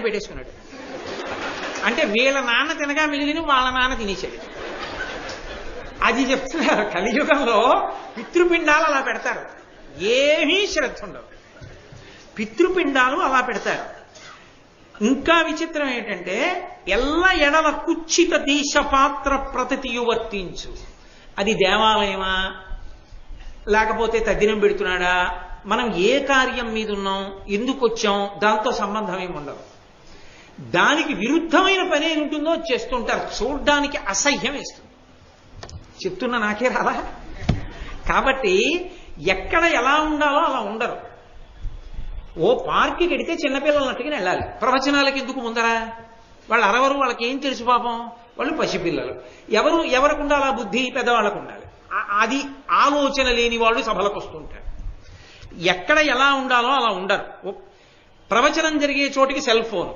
పెట్టేసుకున్నాడు. అంటే వీళ్ళ నాన్న తినగా మిగిలిన వాళ్ళ నాన్న తినేసాడు అది చెప్తున్నారు కలియుగంలో పితృపిండాలు అలా పెడతారు. ఏమీ శ్రద్ధ ఉండదు. పితృపిండాలు అలా పెడతారు. ఇంకా విచిత్రం ఏంటంటే ఎల్ల ఎడల కుచ్చిత దేశ పాత్ర ప్రతియు వర్తించు. అది దేవాలయమా? లేకపోతే తద్దినం పెడుతున్నాడా? మనం ఏ కార్యం మీద ఉన్నాం? ఎందుకు వచ్చాం? దాంతో సంబంధం ఏమి ఉండదు. దానికి విరుద్ధమైన పని ఉంటుందో చేస్తుంటారు. చూడ్డానికి అసహ్యం వేస్తుంది. చెప్తున్న నాకే రాదా? కాబట్టి ఎక్కడ ఎలా ఉండాలో అలా ఉండరు. ఓ పార్క్కి గడితే చిన్నపిల్లలు అట్టుకుని వెళ్ళాలి. ప్రవచనాలకి ఎందుకు ముందరా? వాళ్ళు అరవరు వాళ్ళకి ఏం తెలుసు పాపం? వాళ్ళు పసిపిల్లలు. ఎవరు ఎవరికి ఉండాలి ఆ బుద్ధి? పెద్దవాళ్ళకు ఉండాలి. అది ఆలోచన లేని వాళ్ళు సభలకు వస్తుంటారు. ఎక్కడ ఎలా ఉండాలో అలా ఉండరు. ప్రవచనం జరిగే చోటికి సెల్ ఫోన్.